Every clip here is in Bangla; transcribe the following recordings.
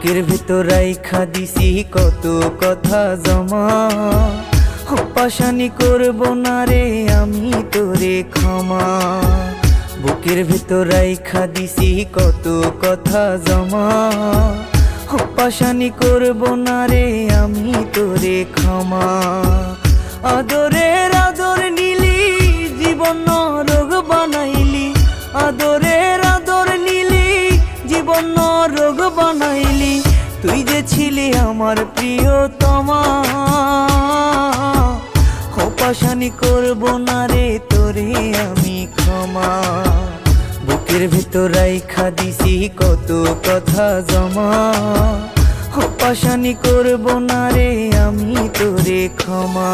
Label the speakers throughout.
Speaker 1: ভেতর রাইখা দিছি, কত কথা জমা। পাশানি করব না রে, আমি তোরে ক্ষমা। বুকের ভেতর রাইখা দিছি, কত কথা জমা। পাশানি করব না রে, আমি তোরে ক্ষমা। আদরের আদর নিলি, জীবন রোগ বানাইলি। আদর ছিলি আমার প্রিয়তমা। খোপাশানি করব না রে, তোরে আমি ক্ষমা। বুকের ভেতর রাইখা দিছি, কত কথা জমা। হপাশানি করব না রে, আমি তোরে ক্ষমা।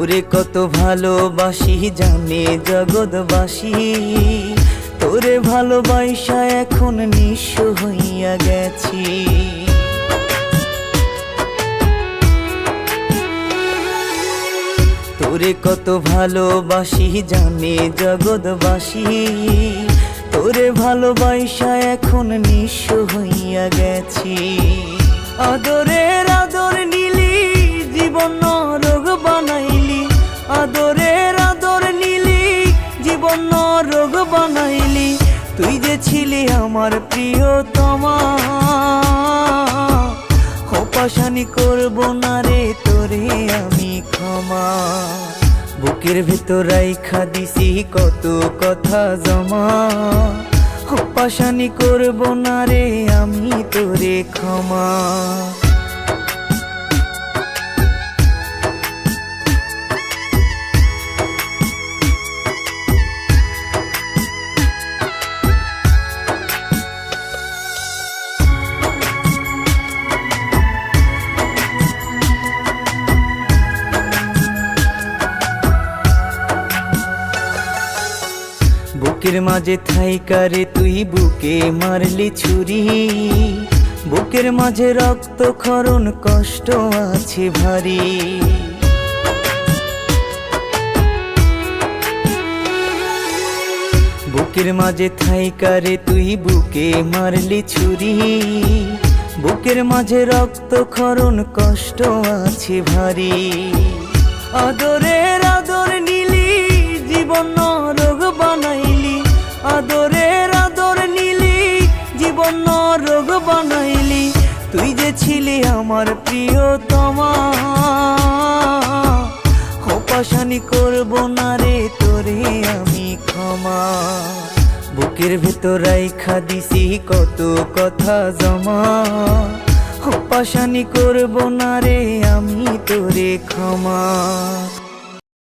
Speaker 1: তোরে কত ভালোবাসি, জানে জগৎবাসী। তোরে ভালোবাসা এখন নিঃস্ব হইয়া গেছি। তোরে কত ভালোবাসি, জানে জগৎবাসী। তোরে ভালোবাসা এখন নিঃস্ব হইয়া গেছি। আদর রোগ বানাইলি। তুই যে ছিলি আমার প্রিয়তমা। হোপাশানি করব না রে তোরে আমি ক্ষমা। বুকের ভেতর রাইখা দিছি কত কথা জমা। হোপাশানি করব না রে আমি তোরে ক্ষমা। বুকের মাঝে থাইকারে তুই বুকে মারলি ছুরি। বুকের মাঝে রক্ত খরণ কষ্ট আছে ভারী। বুকের মাঝে থাইকারে তুই বুকে মারলি ছুরি। বুকের মাঝে রক্ত খরণ কষ্ট আছে ভারী। আদরের বানাইলি। তুই যে ছিলি আমার প্রিয়তমা। হোপাশানি করব না রে তোরে আমি ক্ষমা। বুকের ভেতর রাইখা দিছি কত কথা জমা। হোপাশানি করব না রে আমি তোরে ক্ষমা।